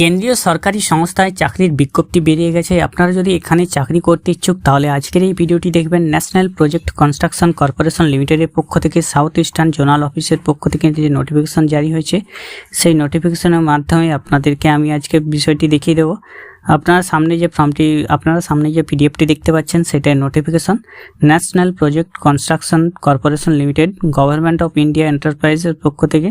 কেন্দ্রীয় সরকারি সংস্থায় চাকরির বিজ্ঞপ্তি বেরিয়ে গেছে। আপনারা যদি এখানে চাকরি করতে ইচ্ছুক, তাহলে আজকের এই ভিডিওটি দেখবেন ন্যাশনাল প্রজেক্ট কনস্ট্রাকশন কর্পোরেশন লিমিটেডের পক্ষ থেকে, সাউথ ইস্টার্ন জোনাল অফিসের পক্ষ থেকে যে নোটিফিকেশন জারি হয়েছে, সেই নোটিফিকেশনের মাধ্যমে আপনাদেরকে আমি আজকে বিষয়টি দেখিয়ে দেবো। আপনার সামনে যে ফর্মটি, আপনারা সামনে যে পিডিএফটি দেখতে পাচ্ছেন সেটাই notification national project construction corporation limited government of India এন্টারপ্রাইজের পক্ষ থেকে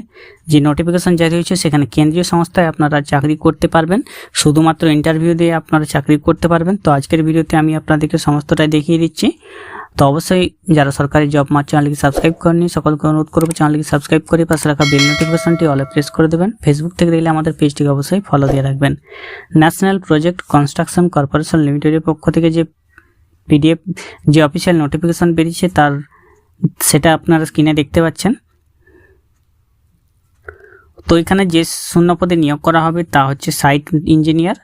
যে নোটিফিকেশন জারি হয়েছে, সেখানে কেন্দ্রীয় সংস্থায় আপনারা চাকরি করতে পারবেন। শুধুমাত্র ইন্টারভিউ দিয়ে আপনারা চাকরি করতে পারবেন। তো আজকের ভিডিওতে আমি আপনাদেরকে সমস্তটাই দেখিয়ে দিচ্ছি। তো অবশ্যই যারা সরকারি জব মার চ্যানেলকে সাবস্ক্রাইব করেনি সকলকে অনুরোধ করব চ্যানেলকে সাবস্ক্রাইব করে পাশে রাখা বেল নোটিফিকেশনটি অলে প্রেস করে দেবেন। ফেসবুক থেকে দেখলে আমাদের পেজটিকে অবশ্যই ফলো দিয়ে রাখবেন। ন্যাশনাল প্রজেক্ট কনস্ট্রাকশন কর্পোরেশন লিমিটেডের পক্ষ থেকে যে পিডিএফ যে অফিসিয়াল নোটিফিকেশন বেরিয়েছে তার, সেটা আপনারা স্ক্রিনে দেখতে পাচ্ছেন। তো এখানে যে শূন্য পদে নিয়োগ করা হবে তা হচ্ছে সাইট ইঞ্জিনিয়ার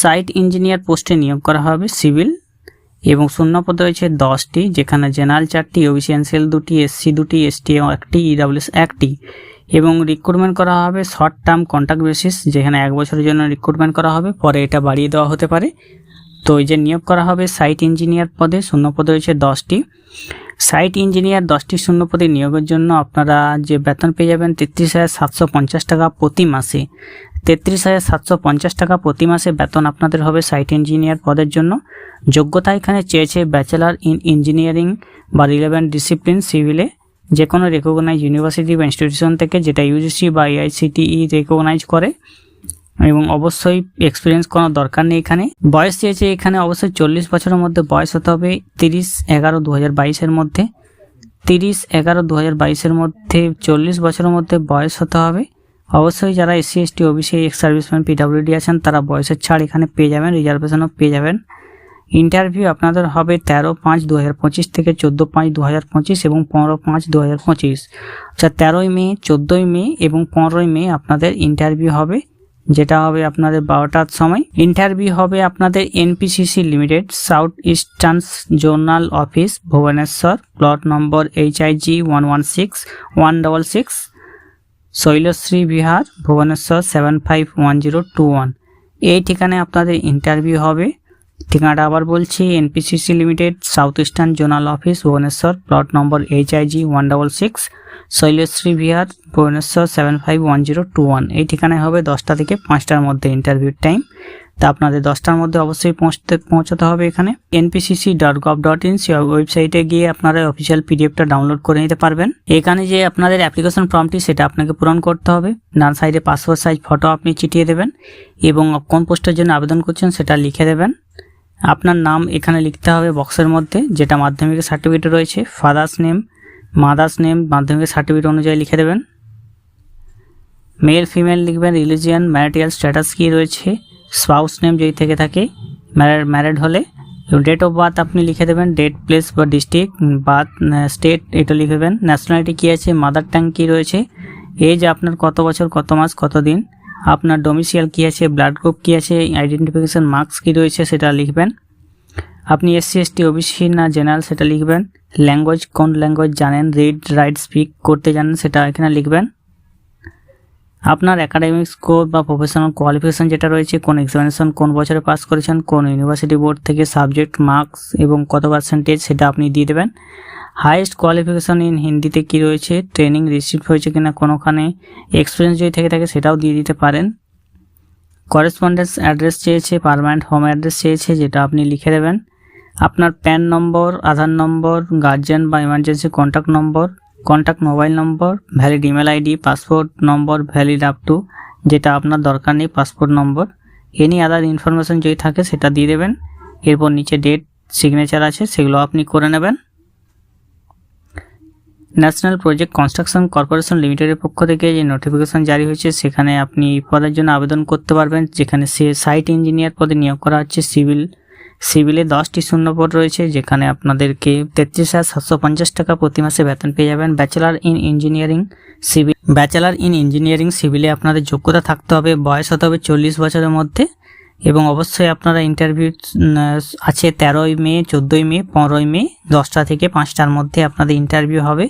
সাইট ইঞ্জিনিয়ার পোস্টে নিয়োগ করা হবে সিভিল এবং শূন্য পদ রয়েছে দশটি, যেখানে জেনারেল চারটি ওবিসি এনসিএল দুটি এসসি দুটি এসটি একটি ইডাব্লিউএস একটি। এবং রিক্রুটমেন্ট করা হবে শর্ট টার্ম কন্ট্রাক্ট বেসিস যেখানে এক বছরের জন্য রিক্রুটমেন্ট করা হবে, পরে এটা বাড়িয়ে দেওয়া হতে পারে। তো এই যে নিয়োগ করা হবে সাইট ইঞ্জিনিয়ার পদে শূন্য পদে রয়েছে দশটি। সাইট ইঞ্জিনিয়ার দশটি শূন্য পদে নিয়োগের জন্য আপনারা যে বেতন পেয়ে যাবেন তেত্রিশ হাজার সাতশো পঞ্চাশ টাকা প্রতি মাসে। তেত্রিশ হাজার সাতশো পঞ্চাশ টাকা প্রতি মাসে বেতন আপনাদের হবে সাইট ইঞ্জিনিয়ার পদের জন্য। যোগ্যতা এখানে চেয়েছে ব্যাচেলার ইন ইঞ্জিনিয়ারিং বা রিলেভেন্ট ডিসিপ্লিন সিভিলে যে কোনো রেকগনাইজ ইউনিভার্সিটি বা ইনস্টিটিউশন থেকে যেটা ইউজিসি বা এআইসিটিই রেকগনাইজ করে, এবং অবশ্যই এক্সপিরিয়েন্স কোনো দরকার নেই এখানে। বয়স চেয়েছে এখানে অবশ্যই চল্লিশ বছরের মধ্যে বয়স হতে হবে তিরিশ এগারো দু হাজার বাইশের মধ্যে। তিরিশ এগারো দু হাজার বাইশের মধ্যে চল্লিশ বছরের মধ্যে বয়স হতে হবে। অবশ্যই যারা SC ST OBC ex serviceman PWD আছেন, তারা বয়সের ছাড় এখানে পেয়ে যাবেন রিজার্ভেশনও পেয়ে যাবেন। ইন্টারভিউ আপনাদের হবে তেরো পাঁচ দু পঁচিশ থেকে চোদ্দ পাঁচ দু পঁচিশ এবং পনেরো পাঁচ দু পঁচিশ। আচ্ছা তেরোই মে, চোদ্দোই মে এবং পনেরোই মে আপনাদের ইন্টারভিউ হবে, যেটা হবে আপনাদের বারোটার সময়। ইন্টারভিউ হবে আপনাদের NPCC limited, south eastern zonal office, Bhubaneswar, plot number H I G one one six, one double six, Shailashree Vihar, Bhubaneswar seven five one zero two one. এই ঠিকানায় আপনাদের ইন্টারভিউ হবে। ঠিকানাটা আবার বলছি, NPCC limited south eastern zonal office Bhubaneswar plot number H I G one double six Shailashree Vihar, Bhubaneswar seven five one zero two one এই ঠিকানায় হবে দশটা থেকে পাঁচটার মধ্যে ইন্টারভিউর টাইম তা আপনাদের দশটার মধ্যে অবশ্যই পৌঁছতে পৌঁছাতে হবে এখানে। NPCC dot gov dot in ওয়েবসাইটে গিয়ে আপনারা অফিসিয়াল পিডিএফটা ডাউনলোড করে নিতে পারবেন। এখানে যে আপনাদের অ্যাপ্লিকেশন ফর্মটি সেটা আপনাকে পূরণ করতে হবে। ডান সাইডে পাসপোর্ট সাইজ ফটো আপনি চিটিয়ে দেবেন এবং কোন পোস্টের জন্য আবেদন করছেন সেটা লিখে দেবেন। আপনার নাম এখানে লিখতে হবে বক্সের মধ্যে, যেটা মাধ্যমিকের সার্টিফিকেট রয়েছে ফাদার্স নেম মাদার্স নেম মাধ্যমিকের সার্টিফিকেট অনুযায়ী লিখে দেবেন। মেল ফিমেল লিখবেন রিলিজিয়ান ম্যারিটাল স্ট্যাটাস কী রয়েছে স্পাউস নেম যদি থেকে থাকে ম্যারেড হলে ডেট অফ বার্থ আপনি লিখে দেবেন ডেট প্লেস বা ডিস্ট্রিক্ট বার্থ স্টেট এটা লিখে দেবেন। ন্যাশনালিটি কী আছে মাদার ট্যাং কী রয়েছে এজ আপনার কত বছর, কত মাস, কত দিন আপনার ডোমিসিয়াল কী আছে ব্লাড গ্রুপ কী আছে আইডেন্টিফিকেশান মার্কস কী রয়েছে সেটা লিখবেন। আপনি এসসি এসটি ওবিসি না জেনারেল সেটা লিখবেন। ল্যাঙ্গুয়েজ কোন ল্যাঙ্গুয়েজ জানেন রিড রাইট স্পিক করতে জানেন সেটা এখানে লিখবেন। আপনার একাডেমিক স্কোর বা প্রফেশনাল কোয়ালিফিকেশান যেটা রয়েছে, কোন এক্সামিনেশন কোন বছরে পাস করেছেন, কোন ইউনিভার্সিটি বোর্ড থেকে সাবজেক্ট মার্কস এবং কত পার্সেন্টেজ সেটা আপনি দিয়ে দেবেন। হাইয়েস্ট কোয়ালিফিকেশান ইন হিন্দিতে কি রয়েছে ট্রেনিং রিসিভ হয়েছে কিনা কোনোখানে এক্সপিরিয়েন্স যদি থেকে থাকে সেটাও দিয়ে দিতে পারেন। করেসপন্ডেন্স অ্যাড্রেস চেয়েছে পারমানেন্ট হোম অ্যাড্রেস চেয়েছে, যেটা আপনি লিখে দেবেন। আপনার PAN number Aadhaar number guardian বা emergency contact number contact mobile number valid email ID passport number valid up to যেটা আপনার দরকার নেই passport number any other information যদি থাকে সেটা দিয়ে দেবেন। এরপর নিচে ডেট সিগনেচার আছে, সেগুলো আপনি করে নেবেন। ন্যাশনাল প্রজেক্ট কনস্ট্রাকশন কর্পোরেশন লিমিটেডের পক্ষ থেকে যে নোটিফিকেশন জারি হয়েছে, সেখানে আপনি এই পদের জন্য আবেদন করতে পারবেন। যেখানে সে সাইট ইঞ্জিনিয়ার পদে নিয়োগ করা হচ্ছে সিভিল সিভিলে দশটি শূন্যপদ রয়েছে, যেখানে আপনাদেরকে তেত্রিশ হাজার সাতশো পঞ্চাশ টাকা প্রতি মাসে বেতন পেয়ে যাবেন। Bachelor in engineering civil bachelor in engineering সিভিলে আপনাদের যোগ্যতা থাকতে হবে, বয়স হতে হবে চল্লিশ বছরের মধ্যে এবং অবশ্যই আপনারা ইন্টারভিউ আছে তেরোই মে, চোদ্দোই মে, পনেরোই মে, দশটা থেকে পাঁচটার মধ্যে আপনাদের ইন্টারভিউ হবে।